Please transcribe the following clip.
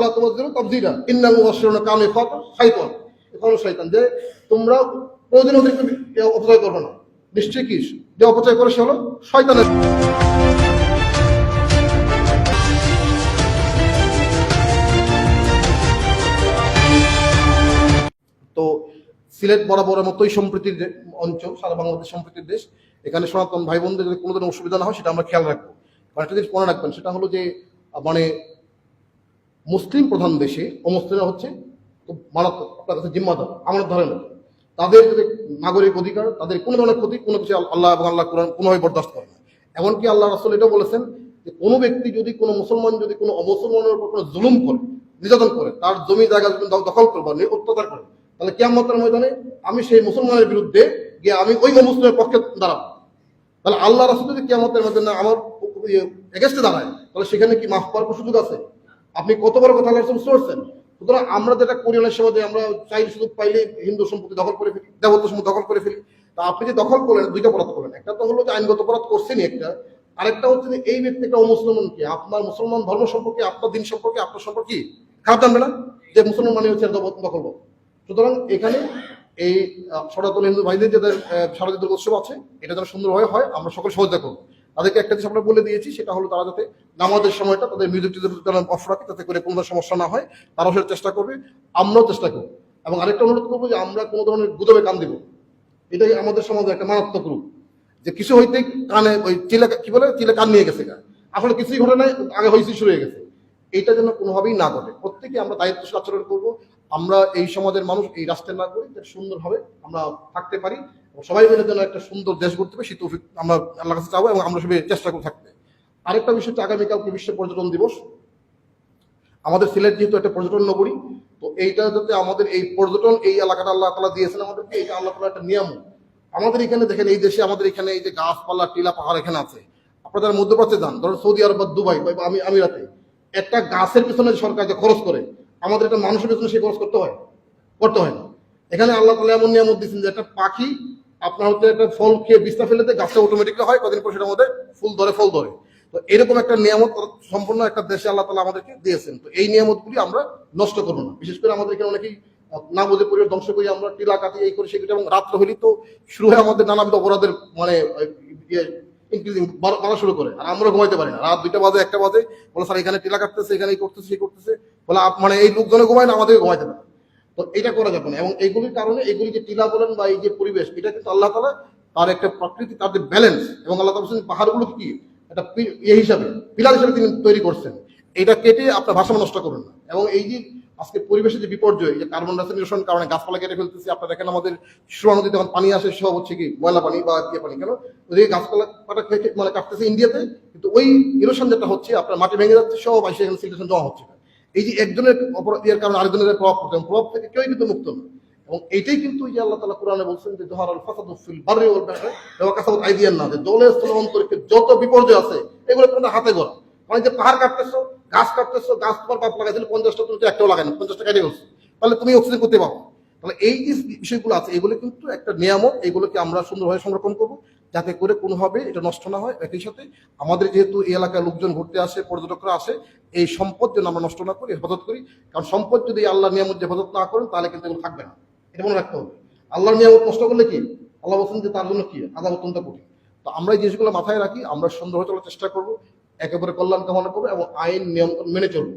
বলা তোমার জন্য তবজিরা ইন্নাল মুবাশশিরুন কানু ইখাতা শাইতান এখানে শয়তান যে তোমরা প্রয়োজন অতিরিক্ত অপচয় করবে না। নিশ্চয়ই কি? যে অপচয় করে সে হলো শয়তানের তো সিলেট বরাবরের মতোই সম্প্রীতির অঞ্চল, সারা বাংলাদেশ সম্প্রীতির দেশ। এখানে সনাতন ভাই বোনদের যদি কোনো ধরনের অসুবিধা না হয়, সেটা আমরা খেয়াল রাখব। একটা জিনিস মনে রাখবেন, সেটা হলো যে মানে মুসলিম প্রধান দেশে অমুসলিমরা হচ্ছে মারাত্মক, আপনার কাছে জিম্মাদার, আমার ধরে না তাদের নাগরিক অধিকার, তাদের কোনো ধরনের ক্ষতি, কোনো কিছু আল্লাহ এবং আল্লাহ কোরআন কোনোভাবে বরদাস্ত করে না। এমনকি আল্লাহ রাসুল এটাও বলেছেন যে কোনো ব্যক্তি যদি কোনো মুসলমান যদি কোনো অমুসলমানের উপর কোনো জুলুম করে, নির্যাতন করে, তার জমি, জায়গা যদি দখল করে বা অত্যাচার করে, তাহলে কেমতের ময়দানে আমি সেই মুসলমানের বিরুদ্ধে গিয়ে আমি ওই মুসলিমের পক্ষে দাঁড়াবো। তাহলে আল্লাহ রাসুল যদি কেমতের মধ্যে আমার এগেস্টে দাঁড়ায়, তাহলে সেখানে কি মাফ পাওয়ার সুযোগ আছে? আপনি কত বড় কথা আল্লাহ রাসুল শুনছেন সুতরাং আমরা যেটা করি, অনেক সময় আমরা চাই সুযোগ পাইলে হিন্দু সম্পত্তি দখল করে ফেলি দেবত্ব সম্পত্তি দখল করে ফেলি। তা আপনি যে দখল করলেন, দুইটা অপরাধ করলেন। একটা তো হলো যে আইনগত অপরাধ করছেনই একটা, আরেকটা হচ্ছে যে এই ব্যক্তি একটা অমুসলমান কি? আপনার মুসলমান ধর্ম সম্পর্কে, আপনার দিন সম্পর্কে, আপনার সম্পর্কে খারাপ জানবে না? যে মুসলমান মানে হচ্ছে দখল সুতরাং এখানে এই সনাতন হিন্দু ভাইদের যাদের শারদীয় উৎসব আছে, এটা যেন সুন্দরভাবে হয়, আমরা সকল সহযোগিতা করব। তাদেরকে একটা জিনিস আমরা বলে দিয়েছি, সেটা হলো তারা যাতে নামাজের সময়টা তাদের মিউজিক টিউজিক অফ রাখে তাতে করে কোনো সমস্যা না হয় তারাও সেটা চেষ্টা করবে, আমরাও চেষ্টা করব। এবং আরেকটা অনুরোধ করব যে আমরা কোনো ধরনের গুদবে কান দিব। এটাই আমাদের সমাজে একটা মারাত্মক রূপ। যে কিছু হইতে কানে ওই চিলে কি বলে? চিলে কান নিয়ে গেছে। আসলে কিছুই ঘটে নাই, আগে হয়েছে শুরু হয়ে গেছে। এইটা যেন কোনোভাবেই না ঘটে। প্রত্যেকে আমরা দায়িত্বশীল আচরণ করব। আমরা এই সমাজের মানুষ, এই রাষ্ট্রের নাগরিক সুন্দরভাবে আমরা থাকতে পারি সবাই মিলে যেন একটা সুন্দর দেশ গড়তে পারি, সেই তৌফিক আমরা আল্লাহ কাছে চাবো এবং আমরা সবাই চেষ্টা করে থাকতে। আরেকটা বিষয় হচ্ছে আগামীকালকে বিশ্ব পর্যটন দিবস। আমাদের সিলেট যেহেতু একটা পর্যটন নগরী, তো এইটা যাতে আমাদের এই পর্যটন, এই এলাকাটা আল্লাহ তালা দিয়েছেন আমাদেরকে, এটা আল্লাহ তালা একটা নিয়ম আমাদের এখানে দেখেন, এই দেশে আমাদের এখানে এই যে গাছপালা, টিলা, পাহাড় এখানে আছে। আপনারা যারা মধ্যপ্রাচ্যে যান, ধরুন সৌদি আরব বা দুবাই বা আমি আমিরাতে, একটা গাছের পিছনে সরকার যে খরচ করে আমাদের একটা মানুষের পিছনে সেই খরচ করতে হয়। করতে হয় না। এখানে আল্লাহ তালা এমন নিয়ামত দিচ্ছেন যে একটা পাখি আপনার হচ্ছে একটা ফল খেয়ে বিস্তা ফেলে দেয়, গাছটা অটোমেটিকলি হয়, কদিন পর সেটার মধ্যে ফুল ধরে, ফল ধরে। তো এরকম একটা নিয়ামত সম্পূর্ণ একটা দেশে আল্লাহ তালা আমাদেরকে দিয়েছেন। তো এই নিয়ামতগুলি আমরা নষ্ট করব না। বিশেষ করে আমাদের এখানে অনেকেই না বুঝে পরিবার ধ্বংস করি, আমরা টিলা কাটি এই করি সেগুলি এবং রাত্র হলি তো শুরু হয় আমাদের নানাবিধ অপরাধের মানে ইনক্রিজিং বাড়া শুরু করে। আর আমরা ঘুমাইতে পারি না। রাত দুইটা বাজে, একটা বাজে, বলে, স্যার, এখানে টিলা কাটতেছে এখানে এই করতেছে, সেই করতেছে। বলে মানে এই লোকজনে ঘুমায় না, আমাদেরকে ঘুমাইতে পারে তো এটা করা যাবে না। এবং এইগুলির কারণে এগুলি যে টিলা বলেন বা এই যে পরিবেশ, এটা কিন্তু আল্লাহ তালা তার একটা প্রকৃতি তাদের ব্যালেন্স এবং আল্লাহ তালা পাহাড়গুলো কি? একটা ইয়ে হিসাবে, পিলার হিসাবে তিনি তৈরি করছেন। এটা কেটে আপনার ভাষামা নষ্ট করবেন না। এবং এই যে আজকে পরিবেশের যে বিপর্যয় যে কার্বন ডাইঅক্সাইড কারণে গাছপালা কেটে ফেলতেছি, আপনারা দেখেন আমাদের সুরা নদীতে যখন পানি আসে সব হচ্ছে কি? ময়লা পানি বা ইয়ে পানি, কেন? ওই গাছপালা কাটা খেয়ে মানে কাটতেছে ইন্ডিয়াতে কিন্তু ওই ইরোশন যেটা হচ্ছে, আপনার মাটি ভেঙে যাচ্ছে, সব আসে এখানে জমা হচ্ছে। এই যে একজনের অপরাধ ইয়ের কারণে আরেকজনের প্রভাব পড়ছে প্রভাব থেকে কেউই কিন্তু মুক্ত না এবং এইটাই কিন্তু যে আল্লাহ তালা কোরআনে বলছেন যে জহার আল ফাসাদ ফিল বারে ওর ব্যাপারে কাসাদ আইডিয়ার না যে জলে স্থল অন্তরিক্ষে যত বিপর্যয় আছে, এগুলো তোমাদের হাতে গড়া মানে যে পাহাড় কাটতেছো, গাছ কাটতেছো, গাছ তোমার বাপ লাগাইছিল, পঞ্চাশটা তুমি একটাও লাগাই না পঞ্চাশটা কেটে গেছো তাহলে তুমি অক্সিজেন করতে পারো তাহলে এই যে বিষয়গুলো আছে, এগুলো কিন্তু একটা নিয়ামক, এগুলোকে আমরা সুন্দরভাবে সংরক্ষণ করব যাতে করে কোনোভাবে এটা নষ্ট না হয়। একই সাথে আমাদের যেহেতু এই এলাকায় লোকজন ঘুরতে আসে, পর্যটকরা আসে, এই সম্পদ যেন আমরা নষ্ট না করি, হেফাজত করি। কারণ সম্পদ যদি আল্লাহ নিয়ামত হেফাজত না করেন, তাহলে কিন্তু এগুলো থাকবে না। এটা মনে রাখতে হবে। আল্লাহর নিয়ামত নষ্ট করলে কি? আল্লাহ বলছেন যে তার জন্য কি? আদাব অত্যন্ত কঠিন। তো আমরা এই জিনিসগুলো মাথায় রাখি, আমরা সুন্দরভাবে চলার চেষ্টা করব, একেবারে কল্যাণ কামনা করব এবং আইন নিয়ন্ত্রণ মেনে চলবো।